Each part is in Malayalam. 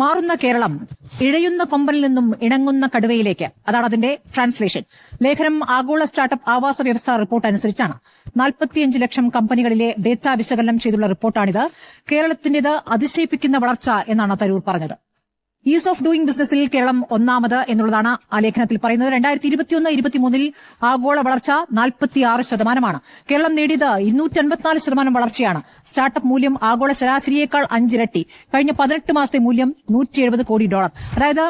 മാറുന്ന കേരളം ഇഴയുന്ന കൊമ്പനിൽ നിന്നും ഇണങ്ങുന്ന കടുവയിലേക്ക്. അതാണ് അതിന്റെ ട്രാൻസ്ലേഷൻ ലേഖനം ആഗോള സ്റ്റാർട്ടപ്പ് ആവാസ വ്യവസ്ഥ റിപ്പോർട്ട് അനുസരിച്ചാണ്. നാൽപ്പത്തിയഞ്ച് ലക്ഷം കമ്പനികളിലെ ഡേറ്റ വിശകലനം ചെയ്തുള്ള റിപ്പോർട്ടാണിത്. കേരളത്തിന്റേത് അതിശയിപ്പിക്കുന്ന വളർച്ച എന്നാണ് തരൂർ പറഞ്ഞത്. ഈസ് ഓഫ് ഡൂയിങ് ബിസിനസിൽ കേരളം ഒന്നാമത് എന്നുള്ളതാണ് ആ ലേഖനത്തിൽ പറയുന്നത്. രണ്ടായിരത്തി ഇരുപത്തിയൊന്ന് ഇരുപത്തിമൂന്നിൽ ആഗോള വളർച്ച നാൽപ്പത്തിയാറ് ശതമാനമാണ്. കേരളം നേടിയത് ഇരുന്നൂറ്റി അൻപത്തിനാല് ശതമാനം വളർച്ചയാണ്. സ്റ്റാർട്ടപ്പ് മൂല്യം ആഗോള ശരാശരിയേക്കാൾ അഞ്ചിരട്ടി. കഴിഞ്ഞ പതിനെട്ട് മാസത്തെ മൂല്യം നൂറ്റി എഴുപത് കോടി ഡോളർ. അതായത്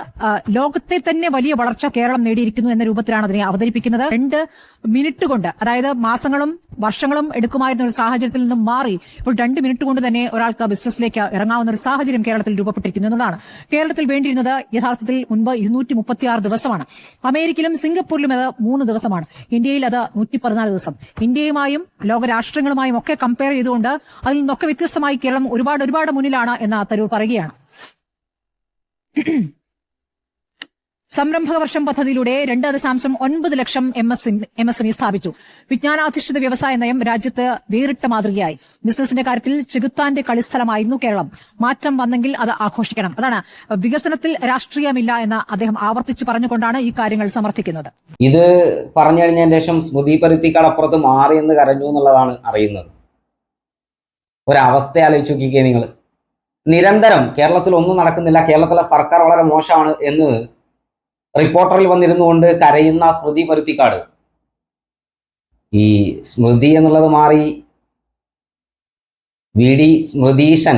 ലോകത്തെ തന്നെ വലിയ വളർച്ച കേരളം നേടിയിരിക്കുന്നു എന്ന രൂപത്തിലാണ് അതിനെ അവതരിപ്പിക്കുന്നത്. രണ്ട് മിനിറ്റ് കൊണ്ട് അതായത് മാസങ്ങളും വർഷങ്ങളും എടുക്കുമായിരുന്ന ഒരു സാഹചര്യത്തിൽ നിന്നും മാറി ഇപ്പോൾ രണ്ട് മിനിറ്റ് കൊണ്ട് തന്നെ ഒരാൾക്ക് ബിസിനസ്സിലേക്ക് ഇറങ്ങാവുന്ന ഒരു സാഹചര്യം കേരളത്തിൽ രൂപപ്പെട്ടിരിക്കുന്നു എന്നുള്ളതാണ്. കേരളത്തിൽ വേണ്ടിയിരുന്നത് യഥാർത്ഥത്തിൽ മുൻപ് ഇരുന്നൂറ്റി മുപ്പത്തിയാറ് ദിവസമാണ്. അമേരിക്കയിലും സിംഗപ്പൂരിലും അത് മൂന്ന് ദിവസമാണ്. ഇന്ത്യയിൽ അത് നൂറ്റി പതിനാല് ദിവസം. ഇന്ത്യയുമായും ലോകരാഷ്ട്രങ്ങളുമായും ഒക്കെ കമ്പയർ ചെയ്തുകൊണ്ട് അതിൽ നിന്നൊക്കെ വ്യത്യസ്തമായി കേരളം ഒരുപാട് ഒരുപാട് മുന്നിലാണ് എന്ന് തരൂർ പറയുകയാണ്. സംരംഭക വർഷം പദ്ധതിയിലൂടെ രണ്ട് ദശാംശം ഒൻപത് ലക്ഷം M S M S M E സ്ഥാപിച്ചു. വിജ്ഞാനാധിഷ്ഠിത വ്യവസായ നയം രാജ്യത്ത് വേറിട്ട മാതൃകയായി. ബിസിനസിന്റെ കാര്യത്തിൽ ചെകുത്താന്റെ കളിസ്ഥലമായിരുന്നു കേരളം. മാറ്റം വന്നെങ്കിൽ അത് ആഘോഷിക്കണം. അതാണ് വികസനത്തിൽ രാഷ്ട്രീയമില്ല എന്ന് അദ്ദേഹം ആവർത്തിച്ചു പറഞ്ഞുകൊണ്ടാണ് ഈ കാര്യങ്ങൾ സമർത്ഥിക്കുന്നത്. ഇത് പറഞ്ഞു കഴിഞ്ഞതിന് ശേഷം സ്മൃതി പരുത്തിക്കടപ്പുറത്ത് മാറി എന്ന് കരഞ്ഞു എന്നുള്ളതാണ് അറിയുന്നത്. ഒരവസ്ഥ ആലോചിച്ച് നോക്കിക്കേ നിങ്ങൾ. നിരന്തരം കേരളത്തിൽ ഒന്നും നടക്കുന്നില്ല. കേരളത്തിലെ സർക്കാർ വളരെ മോശമാണ് എന്ന് റിപ്പോർട്ടറിൽ വന്നിരുന്നു കൊണ്ട് കരയുന്ന സ്മൃതി പരുത്തിക്കാട്. ഈ സ്മൃതി എന്നുള്ളത് മാറി വി ഡി സ്മൃതീശൻ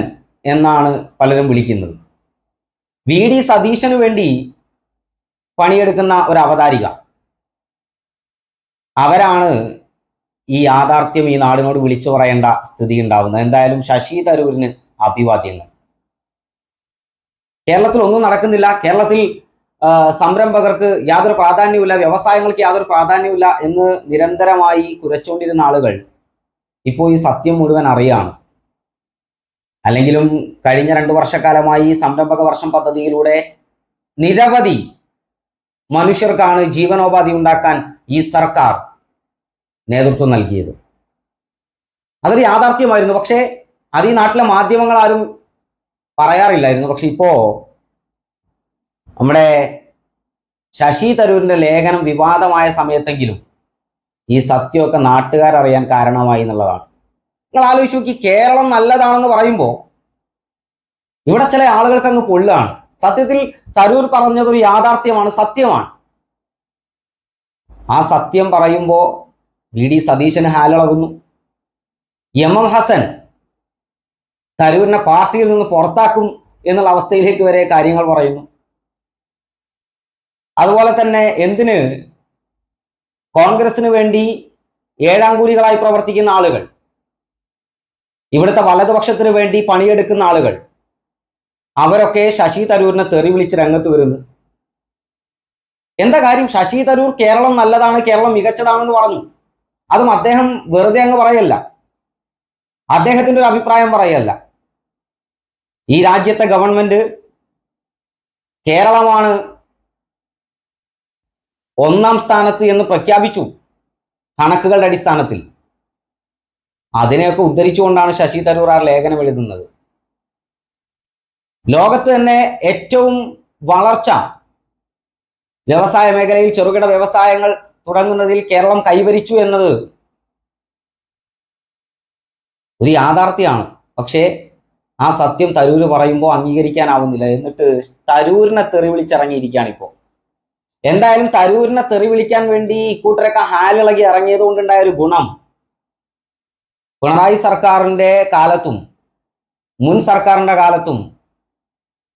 എന്നാണ് പലരും വിളിക്കുന്നത്. വി ഡി സതീശന് വേണ്ടി പണിയെടുക്കുന്ന ഒരു അവതാരിക. അവരാണ് ഈ യാഥാർത്ഥ്യം ഈ നാടിനോട് വിളിച്ചു പറയേണ്ട സ്ഥിതി ഉണ്ടാവുന്നത്. എന്തായാലും ശശി തരൂരിന് അഭിവാദ്യങ്ങൾ. കേരളത്തിൽ ഒന്നും നടക്കുന്നില്ല. കേരളത്തിൽ സംരംഭകർക്ക് യാതൊരു പ്രാധാന്യമില്ല വ്യവസായങ്ങൾക്ക് യാതൊരു പ്രാധാന്യമില്ല എന്ന് നിരന്തരമായി കുരച്ചുകൊണ്ടിരുന്ന ആളുകൾ ഇപ്പോൾ ഈ സത്യം മുഴുവൻ അറിയാണ്. അല്ലെങ്കിലും കഴിഞ്ഞ രണ്ടു വർഷക്കാലമായി സംരംഭക വർഷം പദ്ധതിയിലൂടെ നിരവധി മനുഷ്യർക്കാണ് ജീവനോപാധി ഉണ്ടാക്കാൻ ഈ സർക്കാർ നേതൃത്വം നൽകിയത്. അതൊരു യാഥാർത്ഥ്യമായിരുന്നു. പക്ഷേ അത് ഈ നാട്ടിലെ മാധ്യമങ്ങൾ ആരും പറയാറില്ലായിരുന്നു. പക്ഷെ ഇപ്പോ നമ്മുടെ ശശി തരൂരിന്റെ ലേഖനം വിവാദമായ സമയത്തെങ്കിലും ഈ സത്യമൊക്കെ നാട്ടുകാരറിയാൻ കാരണമായി എന്നുള്ളതാണ്. നിങ്ങൾ ആലോചിച്ച് നോക്കി കേരളം നല്ലതാണെന്ന് പറയുമ്പോൾ ഇവിടെ ചില ആളുകൾക്ക് അങ്ങ് പൊള്ളാണ് സത്യത്തിൽ തരൂർ പറഞ്ഞതൊരു യാഥാർത്ഥ്യമാണ് സത്യമാണ്. ആ സത്യം പറയുമ്പോൾ വി ഡി സതീശന് ഹാലിളകുന്നു. എം എം ഹസൻ തരൂരിനെ പാർട്ടിയിൽ നിന്ന് പുറത്താക്കും എന്നുള്ള അവസ്ഥയിലേക്ക് വരെ കാര്യങ്ങൾ പറയുന്നു. അതുപോലെ തന്നെ എന്തിന്? കോൺഗ്രസിന് വേണ്ടി ഏഴാം കൂലികളായി പ്രവർത്തിക്കുന്ന ആളുകൾ. ഇവിടുത്തെ വലതുപക്ഷത്തിന് വേണ്ടി പണിയെടുക്കുന്ന ആളുകൾ. അവരൊക്കെ ശശി തരൂരിനെ തെറി വിളിച്ച് രംഗത്ത് വരുന്നു. എന്താ കാര്യം? ശശി തരൂർ കേരളം നല്ലതാണ് കേരളം മികച്ചതാണെന്ന് പറഞ്ഞു. അതും അദ്ദേഹം വെറുതെ അങ്ങ് പറയല്ല. അദ്ദേഹത്തിന്റെ ഒരു അഭിപ്രായം പറയല്ല. ഈ രാജ്യത്തെ ഗവൺമെന്റ് കേരളമാണ് ഒന്നാം സ്ഥാനത്ത് എന്ന് പ്രഖ്യാപിച്ചു കണക്കുകളുടെ അടിസ്ഥാനത്തിൽ. അതിനെയൊക്കെ ഉദ്ധരിച്ചുകൊണ്ടാണ് ശശി തരൂർ ആ ലേഖനം എഴുതുന്നത്. ലോകത്ത് തന്നെ ഏറ്റവും വളർച്ച വ്യവസായ മേഖലയിൽ ചെറുകിട വ്യവസായങ്ങൾ തുടങ്ങുന്നതിൽ കേരളം കൈവരിച്ചു എന്നത് ഒരു യാഥാർത്ഥ്യമാണ്. പക്ഷേ ആ സത്യം തരൂര് പറയുമ്പോൾ അംഗീകരിക്കാനാവുന്നില്ല. എന്നിട്ട് തരൂരിനെ തെറി വിളിച്ചിറങ്ങിയിരിക്കുകയാണ് ഇപ്പോൾ. എന്തായാലും തരൂരിനെ തെറി വിളിക്കാൻ വേണ്ടി ഇക്കൂട്ടരൊക്കെ ഹാലിളകി ഇറങ്ങിയത് കൊണ്ടുണ്ടായ ഒരു ഗുണം. പിണറായി സർക്കാരിന്റെ കാലത്തും മുൻ സർക്കാരിന്റെ കാലത്തും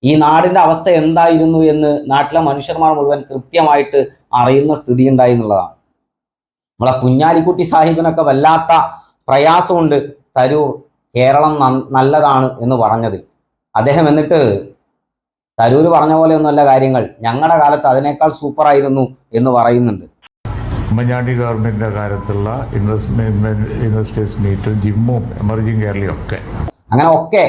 ഈ നാടിന്റെ അവസ്ഥ എന്തായിരുന്നു എന്ന് നാട്ടിലെ മനുഷ്യന്മാർ മുഴുവൻ കൃത്യമായിട്ട് അറിയുന്ന സ്ഥിതി ഉണ്ടായി എന്നുള്ളതാണ്. നമ്മളെ കുഞ്ഞാലിക്കുട്ടി സാഹിബിനൊക്കെ വല്ലാത്ത പ്രയാസമുണ്ട് തരൂർ കേരളം നല്ലതാണ് എന്ന് പറഞ്ഞതിൽ. അദ്ദേഹം എന്നിട്ട് തരൂർ പറഞ്ഞ പോലെ ഒന്നുമല്ല കാര്യങ്ങൾ. ഞങ്ങളുടെ കാലത്ത് അതിനേക്കാൾ സൂപ്പർ ആയിരുന്നു എന്ന് പറയുന്നുണ്ട്. ഉമ്മൻചാണ്ടി ഗവൺമെന്റിന്റെ കാലത്തുള്ള ഇൻവെസ്റ്റ്മെന്റ് ഇൻവെസ്റ്റേഴ്സ് മീറ്റും ജിമ്മും എമർജിങ് കേരളയും ഒക്കെ. അങ്ങനെ ഒക്കെ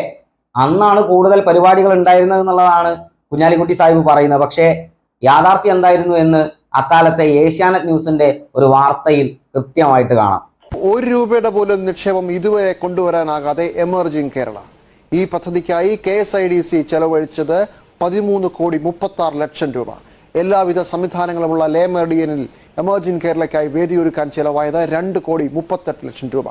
അന്നാണ് കൂടുതൽ പരിപാടികൾ ഉണ്ടായിരുന്നത് എന്നുള്ളതാണ് കുഞ്ഞാലിക്കുട്ടി സാഹിബ് പറയുന്നത്. പക്ഷേ യാഥാർത്ഥ്യം എന്തായിരുന്നു എന്ന് അക്കാലത്തെ ഏഷ്യാനെറ്റ് ന്യൂസിന്റെ ഒരു വാർത്തയിൽ കൃത്യമായിട്ട് കാണാം. ഒരു രൂപയുടെ പോലും നിക്ഷേപം ഇതുവരെ കൊണ്ടുവരാനാകാതെ എമർജിംഗ് കേരള. ഈ പദ്ധതിക്കായി K S I D C ചെലവഴിച്ചത് പതിമൂന്ന് കോടി മുപ്പത്തി ലക്ഷം രൂപ. എല്ലാവിധ സംവിധാനങ്ങളുമുള്ള ലേ മെറിഡിയനിൽ എമർജിംഗ് കേരളയ്ക്കായി വേദിയൊരുക്കാൻ ചെലവായത് രണ്ട് കോടി മുപ്പത്തെട്ട് ലക്ഷം രൂപ.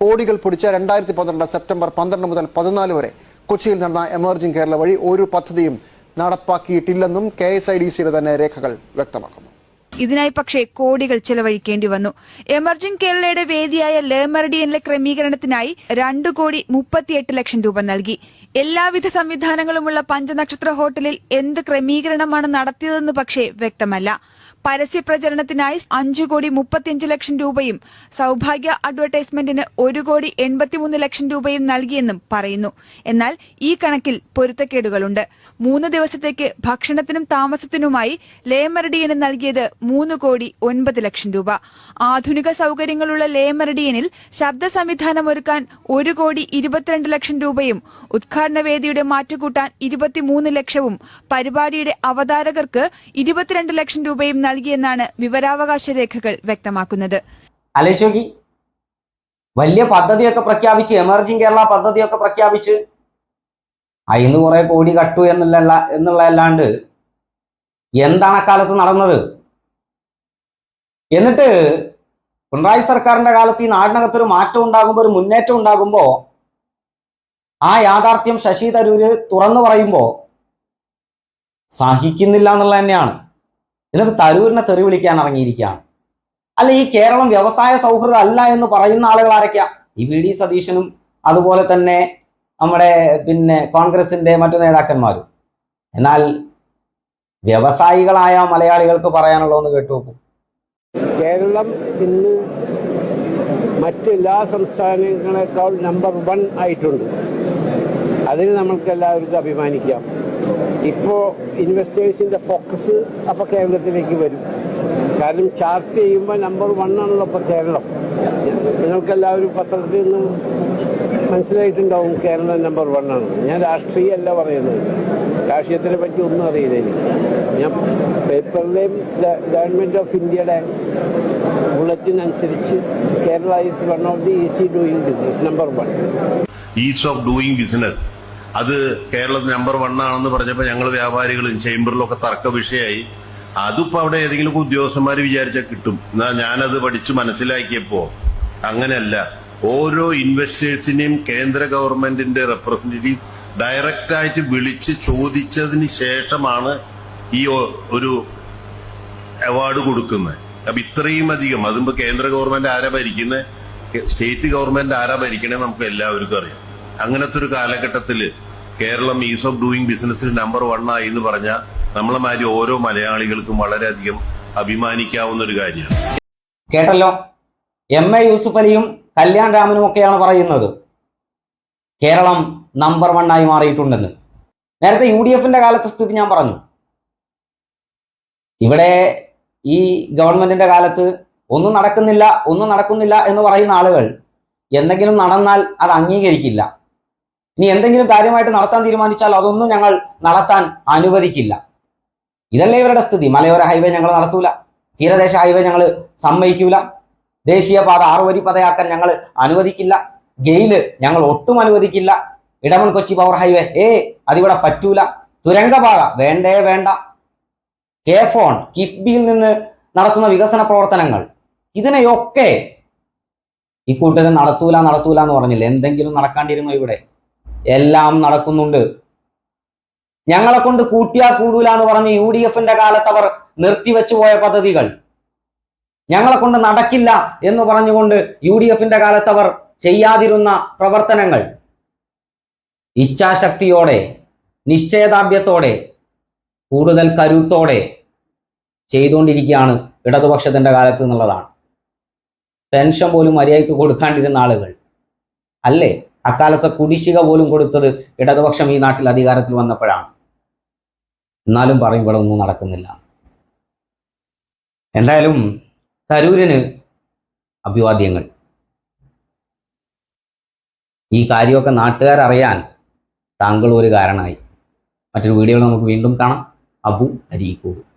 കോടികൾ പിടിച്ച രണ്ടായിരത്തി പന്ത്രണ്ട് സെപ്റ്റംബർ പന്ത്രണ്ട് മുതൽ പതിനാല് വരെ കൊച്ചിയിൽ നടന്ന എമർജിംഗ് കേരള വഴി ഒരു പദ്ധതിയും നടപ്പാക്കിയിട്ടില്ലെന്നും കെ എസ് ഐ ഡി സിയുടെ തന്നെ രേഖകൾ വ്യക്തമാക്കുന്നു. ഇതിനായി പക്ഷേ കോടികൾ ചെലവഴിക്കേണ്ടി വന്നു. എമർജിംഗ് കേരളയുടെ വേദിയായ ലേമർഡിയനിലെ ക്രമീകരണത്തിനായി രണ്ടു കോടി മുപ്പത്തിയെട്ട് ലക്ഷം രൂപ നൽകി. എല്ലാവിധ സംവിധാനങ്ങളുമുള്ള പഞ്ചനക്ഷത്ര ഹോട്ടലിൽ എന്ത് ക്രമീകരണമാണ് നടത്തിയതെന്ന് പക്ഷേ വ്യക്തമല്ല. പരസ്യപ്രചരണത്തിനായി അഞ്ചു കോടി മുപ്പത്തിയഞ്ച് ലക്ഷം രൂപയും സൌഭാഗ്യ അഡ്വർടൈസ്മെന്റിന് ഒരു കോടി എൺപത്തിമൂന്ന് ലക്ഷം രൂപയും നൽകിയെന്നും പറയുന്നു. എന്നാൽ ഈ കണക്കിൽ പൊരുത്തക്കേടുകളുണ്ട്. മൂന്ന് ദിവസത്തേക്ക് ഭക്ഷണത്തിനും താമസത്തിനുമായി ലേമറിഡിയന് നൽകിയത് മൂന്ന് കോടി ഒൻപത് ലക്ഷം രൂപ. ആധുനിക സൌകര്യങ്ങളുള്ള ലേമറിഡിയനിൽ ശബ്ദ സംവിധാനം ഒരുക്കാൻ ഒരു കോടി ഇരുപത്തിരണ്ട് ലക്ഷം രൂപയും ഉദ്ഘാടന വേദിയുടെ മാറ്റുകൂട്ടാൻ ഇരുപത്തിമൂന്ന് ലക്ഷവും പരിപാടിയുടെ അവതാരകർക്ക് ഇരുപത്തിരണ്ട് ലക്ഷം രൂപയും നൽകിയെന്നാണ് വിവരാവകാശ രേഖകൾ വ്യക്തമാക്കുന്നത്. വലിയ പദ്ധതിയൊക്കെ പ്രഖ്യാപിച്ച് എമർജിംഗ് കേരള പദ്ധതിയൊക്കെ പ്രഖ്യാപിച്ച് അയിന്ന് കുറെ കോടി കട്ടു എന്നുള്ള എന്നുള്ള അല്ലാണ്ട് എന്താണ് അക്കാലത്ത് നടന്നത്? എന്നിട്ട് പിണറായി സർക്കാരിന്റെ കാലത്ത് ഈ നാടിനകത്തൊരു മാറ്റം ഉണ്ടാകുമ്പോൾ ഒരു മുന്നേറ്റം ഉണ്ടാകുമ്പോൾ ആ യാഥാർത്ഥ്യം ശശി തരൂര് തുറന്നു പറയുമ്പോൾ സഹിക്കുന്നില്ല എന്നുള്ളത് തന്നെയാണ്. എന്നിട്ട് തരൂരിനെ തെറി വിളിക്കാൻ ഇറങ്ങിയിരിക്കുകയാണ്. അല്ല ഈ കേരളം വ്യവസായ സൗഹൃദം അല്ല എന്ന് പറയുന്ന ആളുകൾ ആരൊക്കെയാ? ഈ വി ഡി സതീശനും അതുപോലെ തന്നെ നമ്മുടെ പിന്നെ കോൺഗ്രസിന്റെ മറ്റു നേതാക്കന്മാരും. എന്നാൽ വ്യവസായികളായ മലയാളികൾക്ക് പറയാനുള്ളതെന്ന് കേട്ടു നോക്കും. കേരളം ഇന്ന് മറ്റെല്ലാ സംസ്ഥാനങ്ങളെക്കാൾ നമ്പർ വൺ ആയിട്ടുണ്ട്. അതിന് നമ്മൾക്ക് എല്ലാവർക്കും അഭിമാനിക്കാം. ഇപ്പോൾ ഇൻവെസ്റ്റേഴ്സിന്റെ ഫോക്കസ് അപ്പോൾ കേരളത്തിലേക്ക് വരും. കാരണം ചാർട്ട് ചെയ്യുമ്പോൾ നമ്പർ വൺ ആണല്ലോ ഇപ്പോൾ കേരളം. നിങ്ങൾക്കെല്ലാവരും പത്രത്തിൽ നിന്നും മനസ്സിലായിട്ടുണ്ടാവും കേരളം നമ്പർ വൺ ആണ്. ഞാൻ രാഷ്ട്രീയമല്ല പറയുന്നത്. രാഷ്ട്രീയത്തിനെ പറ്റി ഒന്നും അറിയില്ല എനിക്ക് ഞാൻ പേപ്പറിലെയും ഗവൺമെന്റ് ഓഫ് ഇന്ത്യയുടെ ബുള്ളറ്റിൻ അനുസരിച്ച് Kerala is one of the easy doing business number one ease of doing business അത് കേരളത്തിൽ നമ്പർ വൺ ആണെന്ന് പറഞ്ഞപ്പോൾ ഞങ്ങൾ വ്യാപാരികളും ചേംബറിലൊക്കെ തർക്ക വിഷയമായി അതിപ്പോ അവിടെ ഏതെങ്കിലും ഉദ്യോഗസ്ഥന്മാർ വിചാരിച്ചാൽ കിട്ടും. എന്നാ ഞാനത് പഠിച്ച് മനസ്സിലാക്കിയപ്പോ അങ്ങനെയല്ല. ഓരോ ഇൻവെസ്റ്റേഴ്സിനെയും കേന്ദ്ര ഗവൺമെന്റിന്റെ റെപ്രസെന്റേറ്റീവ് ഡയറക്റ്റ് ആയിട്ട് വിളിച്ച് ചോദിച്ചതിന് ശേഷമാണ് ഈ ഒരു അവാർഡ് കൊടുക്കുന്നത്. അപ്പൊ ഇത്രയും അധികം. അതിപ്പോ കേന്ദ്ര ഗവൺമെന്റ് ആരാ ഭരിക്കുന്നത് സ്റ്റേറ്റ് ഗവൺമെന്റ് ആരാ ഭരിക്കണേ നമുക്ക് എല്ലാവർക്കും അറിയാം. അങ്ങനത്തെ ഒരു കാലഘട്ടത്തിൽ കേരളം ഈസ് ഓഫ് ഡൂയിങ് ബിസിനസ്സിൽ നമ്പർ വൺ ആയി എന്ന് പറഞ്ഞാൽ നമ്മളെ മാതിരി ഓരോ മലയാളികൾക്കും വളരെയധികം അഭിമാനിക്കാവുന്ന ഒരു കാര്യമാണ്. കേട്ടല്ലോ? എം എ യൂസുഫ് അലിയും കല്യാൺ രാമനും ഒക്കെയാണ് പറയുന്നത്. കേരളം നമ്പർ വൺ ആയി മാറിയിട്ടുണ്ടെന്ന്. നേരത്തെ യു ഡി എഫിന്റെ കാലത്തെ സ്ഥിതി ഞാൻ പറഞ്ഞു. ഇവിടെ ഈ ഗവൺമെന്റിന്റെ കാലത്ത് ഒന്നും നടക്കുന്നില്ല ഒന്നും നടക്കുന്നില്ല എന്ന് പറയുന്ന ആളുകൾ എന്തെങ്കിലും നടന്നാൽ അത് അംഗീകരിക്കില്ല. ഇനി എന്തെങ്കിലും കാര്യമായിട്ട് നടത്താൻ തീരുമാനിച്ചാൽ അതൊന്നും ഞങ്ങൾ നടത്താൻ അനുവദിക്കില്ല. ഇതല്ലേ ഇവരുടെ സ്ഥിതി. മലയോര ഹൈവേ ഞങ്ങൾ നടത്തൂല. തീരദേശ ഹൈവേ ഞങ്ങൾ സമ്മതിക്കൂല. ദേശീയപാത ആറുവരി പതയാക്കാൻ ഞങ്ങൾ അനുവദിക്കില്ല. ഗെയിൽ ഞങ്ങൾ ഒട്ടും അനുവദിക്കില്ല. ഇടമൺ കൊച്ചി പവർ ഹൈവേ ഏ അതിവിടെ പറ്റൂല. തുരങ്കപാത. വേണ്ടേ വേണ്ട. കെ ഫോൺ കിഫ്ബിയിൽ നിന്ന് നടത്തുന്ന വികസന പ്രവർത്തനങ്ങൾ. ഇതിനെയൊക്കെ ഇക്കൂട്ടരും കൂട്ടര് നടത്തൂല നടത്തൂല എന്ന് പറഞ്ഞില്ല? എന്തെങ്കിലും നടക്കാണ്ടിരുന്നോ ഇവിടെ? എല്ലാം നടക്കുന്നുണ്ട്. ഞങ്ങളെ കൊണ്ട് കൂട്ടിയാ കൂടൂല എന്ന് പറഞ്ഞ് യു ഡി എഫിന്റെ കാലത്ത് അവർ നിർത്തിവെച്ചു പോയ പദ്ധതികൾ. ഞങ്ങളെ കൊണ്ട് നടക്കില്ല എന്ന് പറഞ്ഞുകൊണ്ട് യു ഡി എഫിന്റെ കാലത്ത് അവർ ചെയ്യാതിരുന്ന പ്രവർത്തനങ്ങൾ. ഇച്ഛാശക്തിയോടെ നിശ്ചയദാർഢ്യത്തോടെ കൂടുതൽ കരുത്തോടെ ചെയ്തുകൊണ്ടിരിക്കുകയാണ് ഇടതുപക്ഷത്തിന്റെ കാലത്ത് എന്നുള്ളതാണ്. പെൻഷൻ പോലും മര്യാദയ്ക്ക് കൊടുക്കാണ്ടിരുന്ന ആളുകൾ. അല്ലേ? അക്കാലത്തെ കുടിശ്ശിക പോലും കൊടുത്തത് ഇടതുപക്ഷം ഈ നാട്ടിൽ അധികാരത്തിൽ വന്നപ്പോഴാണ്. എന്നാലും പറയും ഇവിടെ ഒന്നും നടക്കുന്നില്ല. എന്തായാലും തരൂരിന് അഭിവാദ്യങ്ങൾ. ഈ കാര്യമൊക്കെ നാട്ടുകാരറിയാൻ താങ്കൾ ഒരു കാരണമായി. മറ്റൊരു വീഡിയോ നമുക്ക് വീണ്ടും കാണാം. അബു അരീക്കോട്.